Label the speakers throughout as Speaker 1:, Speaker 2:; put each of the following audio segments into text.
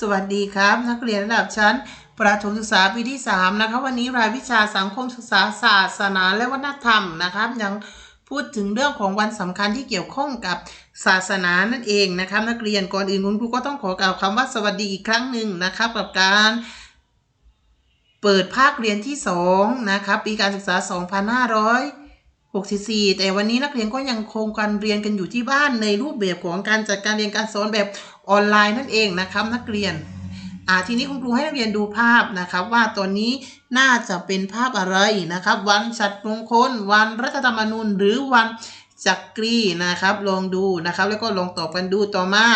Speaker 1: สวัสดีครับ นักเรียนระดับชั้น ประถมศึกษาปีที่ 3 นะครับวันนี้รายวิชาสังคมศึกษาศาสนาและวัฒนธรรมนะครับยังพูดถึงเรื่องของวันสำคัญที่เกี่ยวข้องกับศาสนานั่นเองนะครับนักเรียนก่อนอื่นคุณครูก็ต้องขอกล่าวคำว่าสวัสดีอีกครั้งหนึ่งนะครับกับการเปิดภาคเรียนที่2นะครับปีการศึกษา 64 แต่วันนี้นักเรียนก็ยังคงการเรียนกันอยู่ที่บ้านในรูปแบบของการจัดการเรียนการสอนแบบออนไลน์นั่นเองนะครับนักเรียนอ่าทีนี้คุณครูให้นักเรียนดูภาพนะครับ ว่าตัวนี้น่าจะเป็นภาพอะไรนะครับ วันฉัตรมงคล วันรัฐธรรมนูญ หรือวันจักรีนะครับ ลองดูนะครับ แล้วก็ลองตอบกันดูต่อมา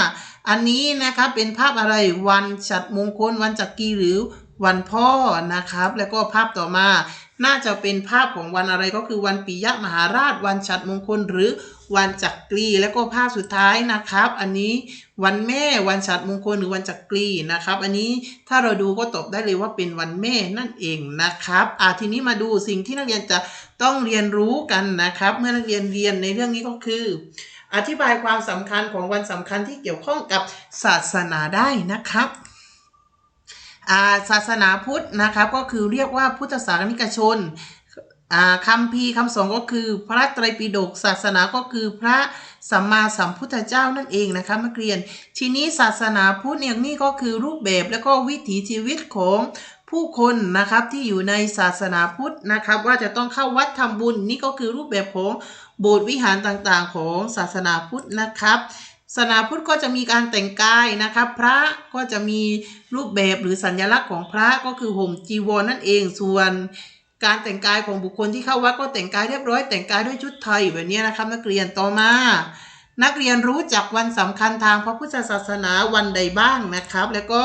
Speaker 1: อันนี้นะครับเป็นภาพอะไรวันฉัตรมงคล วันจักรีหรือวันพ่อนะครับ แล้วก็ภาพต่อมา น่าจะเป็นภาพของวันอะไรก็คือวันปิยมหาราช วันฉัตรมงคล หรือวันจักรี แล้วก็ภาพสุดท้ายนะครับ อันนี้วันแม่วันฉัตรมงคลหรือวันจักรีนะครับ อันนี้ถ้าเราดูก็ตอบได้เลยว่าเป็นวันแม่นั่นเองนะครับอ่าทีนี้มาดูสิ่งที่นักเรียนจะต้องเรียนรู้กันนะครับ เมื่อนักเรียนเรียนในเรื่องนี้ก็คือ อธิบายความสำคัญของวันสำคัญที่เกี่ยวข้องกับศาสนาได้นะครับ ศาสนาพุทธนะครับก็คือเรียกว่าพุทธศาสนิกชนคำพีคำสอนก็คือพระไตรปิฎกศาสนาก็คือพระสัมมาสัมพุทธเจ้านั่นเองนะครับนักเรียน ทีนี้ศาสนาพุทธเนี่ยนี่ก็คือรูปแบบแล้วก็วิถีชีวิตของผู้คนนะครับที่อยู่ในศาสนาพุทธนะครับ ว่าจะต้องเข้าวัดทำบุญนี่ก็คือรูปแบบของโบสถ์วิหารต่างๆ ของศาสนาพุทธนะครับ ศาสนาพุทธก็จะมีการแต่งกายนะครับพระก็จะมีรูปแบบหรือสัญลักษณ์ของพระก็คือห่มจีวรนั่นเองส่วนการแต่งกายของบุคคลที่เข้าวัดก็แต่งกายเรียบร้อย แต่งกายด้วยชุดไทยแบบนี้นะครับนักเรียนต่อมา นักเรียนรู้จักวันสำคัญทางพระพุทธศาสนาวันใดบ้างนะครับ แล้วก็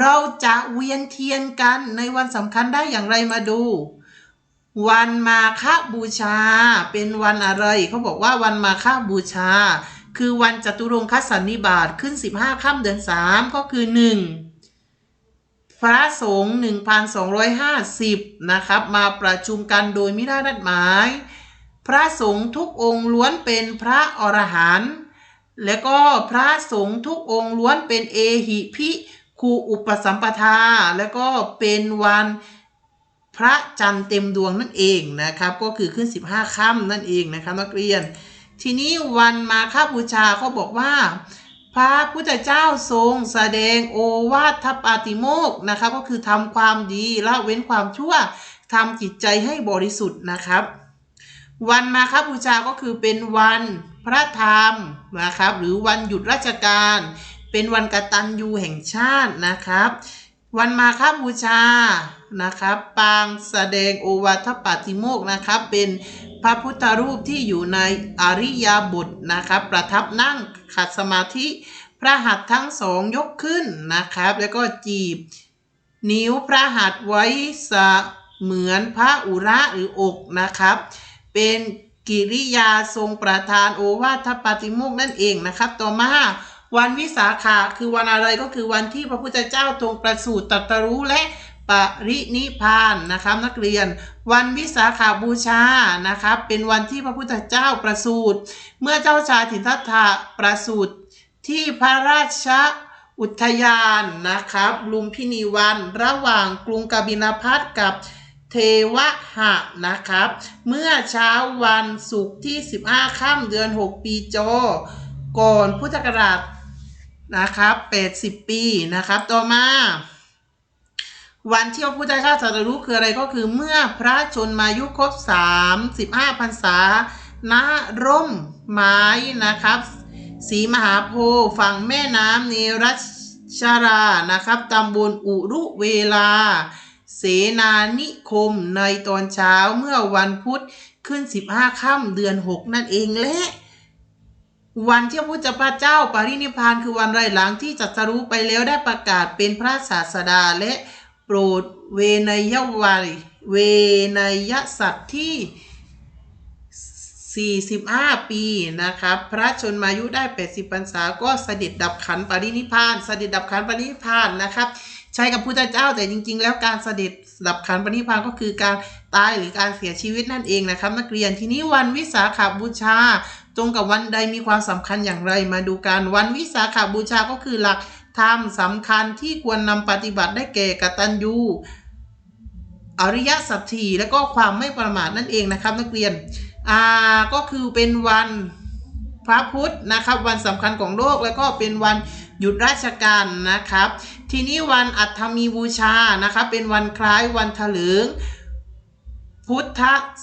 Speaker 1: เราจะเวียนเทียนกันในวันสำคัญได้อย่างไรมาดู วันมาฆบูชา เป็นวันอะไรเขาบอกว่าวันมาฆบูชา คือวันจตุรงคสันนิบาตขึ้น 15ค่ำเดือน 3 ก็คือ 1 พระสงฆ์1,250 นะครับ มาประชุมกันโดยไม่ได้นัดหมาย พระสงฆ์ทุกองค์ล้วนเป็นพระอรหันต์และก็พระสงฆ์ทุกองค์ล้วนเป็นเอหิพิคูอุปสัมปทา แล้วก็เป็นวันพระจันทร์เต็มดวงนั่นเองนะครับ ก็คือขึ้น 15ค่ำนั่นเองนะครับนักเรียน ทีนี้วันมาฆบูชาเขาบอกว่า พระพุทธเจ้าทรงแสดงโอวาทปาติโมกนะครับก็คือทำความดีละเว้นความชั่วทำจิตใจให้บริสุทธิ์นะครับ วันมาฆบูชาก็คือเป็นวันพระธรรมนะครับ หรือวันหยุดราชการ เป็นวันกตัญญูแห่งชาตินะครับ วันมาฆบูชานะครับ ปางแสดงโอวาทปาติโมกนะครับ เป็น พระพุทธรูปที่อยู่ในอริยบทนะครับ ประทับนั่งขัดสมาธิ พระหัตถ์ทั้งสองยกขึ้นนะครับ แล้วก็จีบ นิ้วพระหัตถ์ไว้เสเหมือนพระอุระหรืออกนะครับ เป็นกิริยาทรงประทานโอวาทปาติโมกนั่นเองนะครับ ต่อมาวันวิสาขะคือวันอะไรก็คือวันที่พระพุทธเจ้าทรงประสูติตรัสรู้และ ปรินิพานนะครับนักเรียน วันวิสาขาบูชานะครับเป็นวันที่พระพุทธเจ้าประสูติเมื่อเจ้าชายถินทัตถะประสูติที่พระราชอุทยานนะครับลุมพินีวันระหว่างกรุงกบิลพัทกับเทวหะนะครับ เมื่อเช้าวันศุกร์ที่ 15ค่ำเดือน 6 ปีจอก่อนพุทธศักราชนะครับ80 ปีนะครับต่อมา วันที่พระพุทธเจ้าตรัสรู้คืออะไรก็คือเมื่อพระชนมายุครบ35พรรษาณร่มไม้นะครับ สีมหาโพธิ์ฝั่งแม่น้ำเนรัชารานะครับตำบลอุรุเวลา เสนานิคมในตอนเช้าเมื่อวันพุธขึ้น 15ค่ำเดือน 6 นั่นเองและวันที่พระพุทธเจ้าปรินิพพานคือวันไรหลังที่จัตรู้ไปแล้วได้ประกาศเป็นพระศาสดาและ โปรดเวนยวัยเวนยสัตว์ที่ 45 ปีนะครับพระชนมายุได้ 80พรรษาก็เสด็จดับขันปรินิพาน เสด็จดับขันปรินิพานนะครับ ใช้กับพุทธเจ้าแต่จริง ๆ แล้วการเสด็จดับขันปรินิพานก็คือการตายหรือการเสียชีวิตนั่นเองนะครับ นักเรียนทีนี้วันวิสาขบูชา ตรงกับวันใดมีความสำคัญอย่างไรมาดูกันวันวิสาขบูชาก็คือหลัก ธรรมสำคัญที่ควรนำปฏิบัติได้แก่กตัญญูอริยสัจสี่และก็ความไม่ประมาทนั่นเองนะครับนักเรียนอ่าก็คือเป็นวันพระพุธนะครับ วันสำคัญของโลกแล้วก็เป็นวันหยุดราชการนะครับ ทีนี้วันอัฐมีบูชานะครับเป็นวันคล้ายวันถลึงพุทธ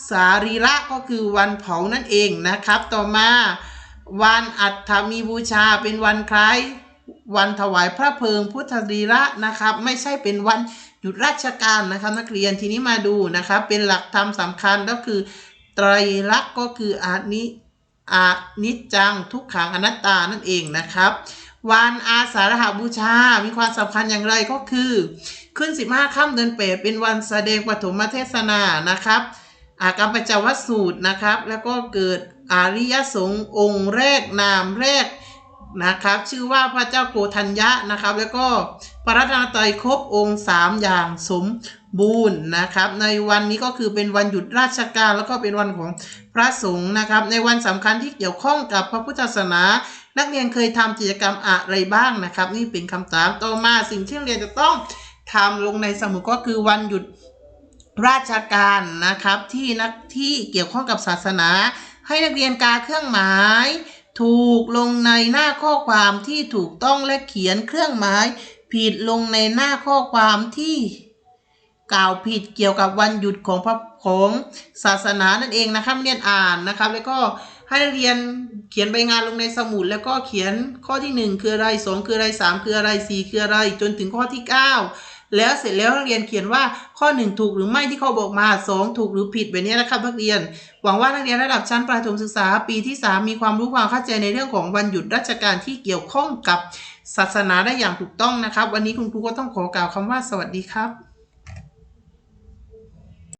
Speaker 1: สารีระก็คือวันเผานั่นเองนะครับ ต่อมาวันอัฐมีบูชาเป็นวันคล้าย วันถวายพระเพลิงพุทธรีระนะครับ ไม่ใช่เป็นวันหยุดราชการนะครับนักเรียนทีนี้มาดูนะครับ เป็นหลักธรรมสำคัญก็คือไตรลักษณ์ก็คืออานิอานิจจังทุกขังอนัตตานั่นเองนะครับ วันอาสาฬหบูชา มีความสำคัญอย่างไรก็คือ ขึ้น 15ค่ำเดือนเปรตเป็นวันแสดงปฐมเทศนานะครับอากรรมปจวัตสูตรนะครับ แล้วก็เกิดอริยสงฆ์องค์แรกนามแรก นะครับ ชื่อว่าพระเจ้าโกธัญญะนะครับ แล้วก็พระรัตนตรัยครบองค์ 3 อย่างสมบูรณ์นะครับ ในวันนี้ก็คือเป็นวันหยุดราชการแล้วก็เป็นวันของพระสงฆ์นะครับ ในวันสำคัญที่เกี่ยวข้องกับพระพุทธศาสนา นักเรียนเคยทำกิจกรรมอะไรบ้างนะครับ นี่เป็นคำถามต่อมาสิ่งที่เรียนจะต้องทำลงในสมุดก็คือวันหยุดราชการนะครับที่นักที่เกี่ยวข้องกับศาสนา ให้นักเรียนกาเครื่องหมาย ถูกลงในหน้าข้อความที่ถูกต้องและเขียนเครื่องหมาย ผิดลงในหน้าข้อความที่ กล่าวผิดเกี่ยวกับวันหยุดของพระของศาสนานั่นเองนะครับเรียนอ่านนะครับ แล้วก็ให้เรียนเขียนใบงานลงในสมุดแล้วก็เขียนข้อที่หนึ่งคืออะไรสองคืออะไรสามคืออะไรสี่คืออะไร จนถึงข้อที่เก้า แล้วเสร็จแล้วนักเรียนเขียนว่าข้อ 1 ถูกหรือไม่ที่เขาบอกมา 2 ถูกหรือผิดแบบนี้นะครับนักเรียน หวังว่านักเรียนระดับชั้นประถมศึกษาปีที่ 3 มีความรู้ความเข้าใจในเรื่องของวันหยุดราชการที่เกี่ยวข้องกับศาสนาได้อย่างถูกต้องนะครับ วันนี้คุณครูก็ต้องขอกล่าวคำว่าสวัสดีครับ